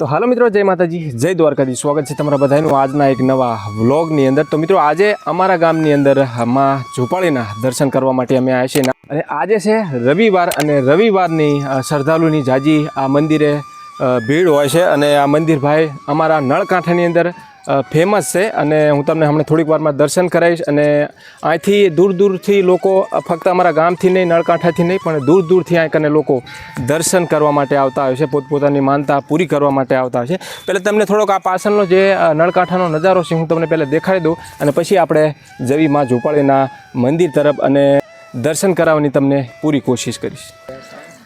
તો હાલો મિત્રો, જય માતાજી, જય દ્વારકાજી સ્વાગત છે તમારા બધાનું આજના એક નવા વ્લોગની અંદર. તો મિત્રો, આજે અમારા ગામની અંદરમાં ઝુંપાળીના દર્શન કરવા માટે અમે આવ્યા છીએ. અને આજે છે રવિવાર, અને રવિવારની શ્રદ્ધાળુની જાજી આ મંદિરે ભીડ હોય છે. અને આ મંદિર ભાઈ અમારા નળકાંઠાની અંદર ફેમસ છે અને હું તમને હમણાં થોડીક વારમાં દર્શન કરાવીશ અને અહીંથી દૂર દૂરથી લોકો ફક્ત અમારા ગામથી નહીં, નળકાંઠાથી નહીં, પણ દૂર દૂરથી અહીં કને લોકો દર્શન કરવા માટે આવતા હોય છે, પોતપોતાની માનતા પૂરી કરવા માટે આવતા હોય છે. પહેલાં તમને થોડોક આ પાછળનો જે નળકાંઠાનો નજારો છે, હું તમને પહેલાં દેખાડી દઉં અને પછી આપણે જવી માં ઝોપાળીના મંદિર તરફ અને દર્શન કરાવવાની તમને પૂરી કોશિશ કરીશ.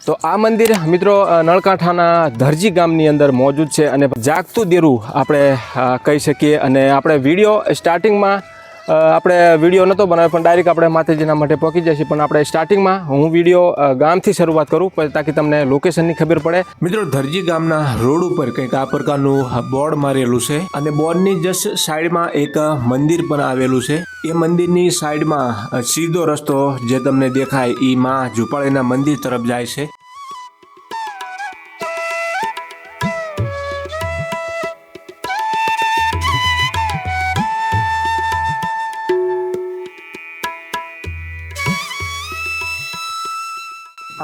તો આ મંદિર, મિત્રો નળકાંઠાના ધરજી ગામની અંદર મોજૂદ છે અને જાગતું દેરું આપણે કહી શકીએ. અને આપણે વીડિયો સ્ટાર્ટિંગમાં આપણે વીડિયો નહોતો બનાવ્યો, પણ ડાયરેક્ટ આપણે માતાજીના માટે પહોંચી જઈએ પણ આપણે સ્ટાર્ટિંગમાં હું વીડિયો ગામથી શરૂઆત કરું તાકી તમને લોકેશનની ખબર પડે. મિત્રો, ધરજી ગામના રોડ ઉપર કંઈક આ પ્રકારનું બોર્ડ મારેલું છે અને બોર્ડની જસ્ટ સાઈડમાં એક મંદિર પણ આવેલું છે. એ મંદિરની સાઈડમાં સીધો રસ્તો જે તમને દેખાય એ માં ઝુંપાળીના મંદિર તરફ જાય છે.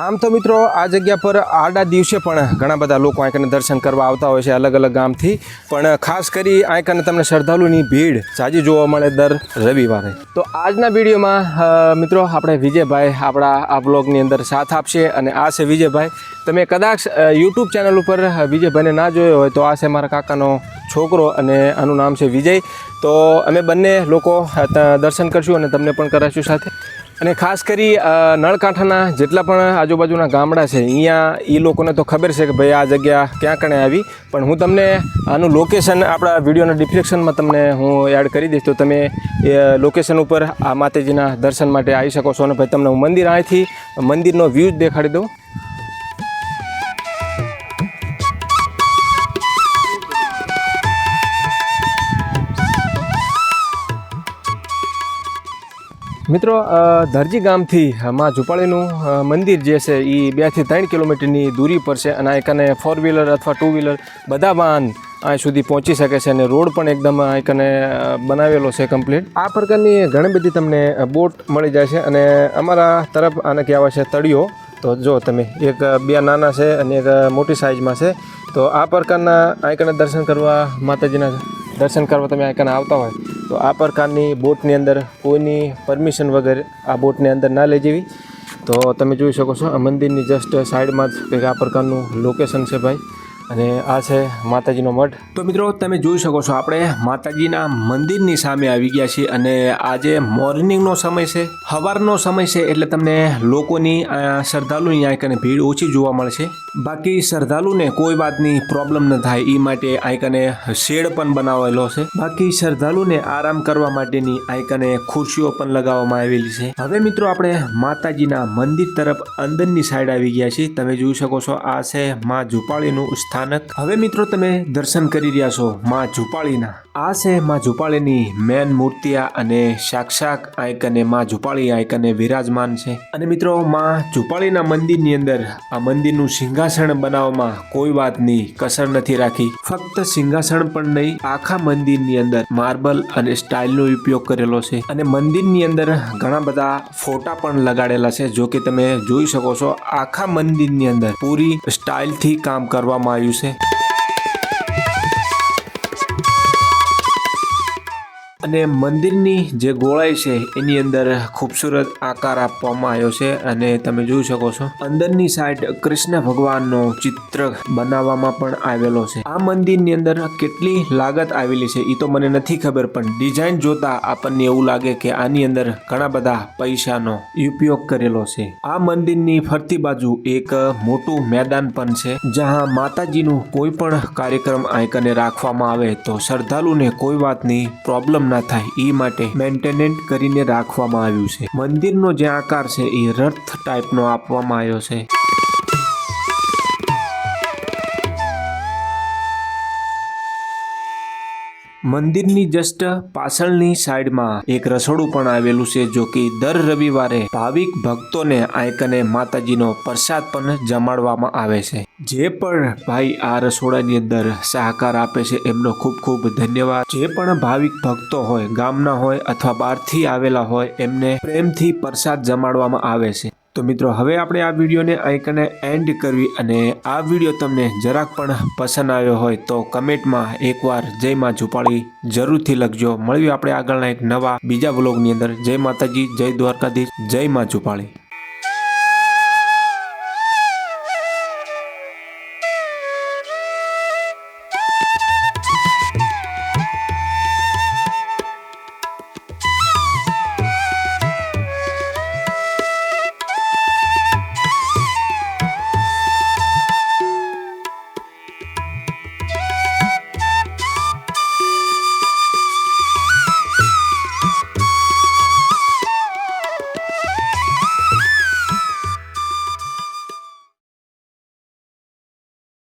આમ તો મિત્રો આ જગ્યા પર આડા દિવસે પણ ઘણા બધા લોકો આંકને દર્શન કરવા આવતા હોય છે અલગ અલગ ગામથી. પણ ખાસ કરી આંકને તમને શ્રદ્ધાળુની ભીડ સાજી જોવા મળે દર રવિવારે. તો આજના વિડીયોમાં મિત્રો આપણે વિજયભાઈ આપણા આ બ્લોગની અંદર સાથ આપશે અને આ છે વિજયભાઈ. તમે કદાચ યુટ્યુબ ચેનલ ઉપર વિજયભાઈને ના જોયો હોય તો આ છે મારા કાકાનો છોકરો અને આનું નામ છે વિજય. તો અમે બંને લોકો દર્શન કરશું અને તમને પણ કરાવીશું સાથે. અને ખાસ કરી નળકાંઠાના જેટલા પણ આજુબાજુના ગામડા છે અહીંયા એ લોકોને તો ખબર છે કે ભાઈ આ જગ્યા ક્યાં કણે આવી. પણ હું તમને આનું લોકેશન આપણા વિડીયોના ડિસ્ક્રિપ્શનમાં તમને હું એડ કરી દઈશ. તો તમે, એ લોકેશન ઉપર આ માતાજીના દર્શન માટે આવી શકો છો. અને ભાઈ તમને હું મંદિર અહીંથી, મંદિરનો વ્યૂ જ દેખાડી દઉં. મિત્રો ધરજી ગામથી માં ઝુંપાળીનું મંદિર જે છે એ બેથી ત્રણ કિલોમીટરની દૂરી પર છે અને અહીં કને ફોર વ્હીલર અથવા ટુ વ્હીલર બધા વાહન અહીં સુધી પહોંચી શકે છે અને રોડ પણ એકદમ અહીં કને બનાવેલો છે કમ્પ્લીટ આ પ્રકારની ઘણી બધી તમને બોટ મળી જાય છે અને અમારા તરફ આને કહેવાય છે તળિયો. તો જો તમે એક બે નાના છે અને એક મોટી સાઇઝમાં છે. તો આ પ્રકારના અહીં કને દર્શન કરવા માતાજીના દર્શન કરવા તમે અહીં આવતા હોય. તો આ પ્રકારની બોટની અંદર કોઈની પરમિશન વગર આ બોટની અંદર ના લઈ જવી. તો તમે જોઈ શકો છો, આ મંદિરની જસ્ટ સાઈડમાં જ કંઈક આ પ્રકારનું લોકેશન છે ભાઈ. અને આ છે માતાજીનો મઠ તો મિત્રો, તમે જોઈ શકો છો, આપણે માતાજીના મંદિરની સામે આવી ગયા છીએ અને આજે મોર્નિંગનો સમય છે સવારનો સમય છે, એટલે તમને લોકોની શ્રદ્ધાળુની અહીં કને ભીડ ઓછી જોવા મળશે બાકી શ્રદ્ધાળુને કોઈ વાતની પ્રોબ્લેમ ન થાય એ માટે અહીં કને શેડ પણ બનાવેલો છે. બાકી શ્રદ્ધાળુને આરામ કરવા માટેની અહીં કને ખુરશીઓ પણ લગાવવામાં આવેલી છે. હવે મિત્રો, આપણે માતાજીના મંદિર તરફ અંદરની સાઈડ આવી ગયા છીએ. તમે જોઈ શકો છો, આ છે મા ઝુપાળીનું ઝુંપાળીનું સ્થાનક હવે મિત્રો તમે દર્શન કરી રહ્યા છો માં ઝુપાળીના. આ છે માં ઝુપાળીની મેન મૂર્તિયા અને અને સાક્ષાત આયકને માં ઝુપાળી આયક અને વિરાજમાન છે. અને મિત્રો માં ઝુપાળીના મંદિરની અંદર આ મંદિરનું સિંહાસન બનાવવામાં કોઈ વાતની કસર નથી રાખી. ફક્ત સિંહાસન પણ નહીં, આખા મંદિરની અંદર માર્બલ અને સ્ટાઇલનો ઉપયોગ કરેલો છે. અને મંદિરની અંદર ઘણા બધા ફોટા પણ લગાડેલા છે, જો કે તમે જોઈ શકો છો આખા મંદિરની અંદર પૂરી સ્ટાઇલથી કામ કરવામાં આવ્યું છે અને મંદિરની જે ગોળાઈ છે, એની અંદર ખૂબસૂરત આકાર આપવામાં આવ્યો છે અને તમે જોઈ શકો છો. અંદરની સાઈડ કૃષ્ણ ભગવાનનો ચિત્ર બનાવવામાં પણ આવેલો છે. આ મંદિરની અંદર કેટલી લાગત આવેલી છે એ તો મને નથી ખબર, પણ ડિઝાઇન જોતા આપણને એવું લાગે કે આની અંદર ઘણા બધા પૈસાનો ઉપયોગ કરેલો છે. આ મંદિરની ફરતી બાજુ એક મોટું મેદાન પણ છે જ્યાં માતાજીનું કોઈ પણ કાર્યક્રમ આંકને રાખવામાં આવે તો શ્રદ્ધાળુને કોઈ વાતની પ્રોબ્લેમ ના થાય. એ માટે મેન્ટેનન્ટ કરીને રાખવામાં આવ્યું છે. મંદિરનો જે આકાર છે એ રથ ટાઈપનો આપવામાં આવ્યો છે. મંદિરની જસ્ટ પાછળની સાઈડમાં એક રસોડું પણ આવેલું છે જો કે દર રવિવારે ભાવિક ભક્તોને આયકને માતાજીનો પ્રસાદ પણ જમાડવામાં આવે છે. જે પણ ભાઈ આ રસોડાની અંદર સહકાર આપે છે એમનો ખૂબ ખૂબ ધન્યવાદ. જે પણ ભાવિક ભક્તો હોય, ગામના હોય અથવા બહારથી આવેલા હોય, એમને પ્રેમથી પ્રસાદ જમાડવામાં આવે છે. તો મિત્રો, હવે આપણે આ વિડીયોને આઈકને એન્ડ કરવી અને આ વીડિયો તમને જરાક પણ પસંદ આવ્યો હોય તો કમેન્ટમાં એકવાર જય માં ઝુપાળી જરૂરથી લખજો. મળવી આપણે આગળના એક નવા બીજા બ્લોગની અંદર. જય માતાજી, જય દ્વારકાધીશ, જય માં ઝુપાળી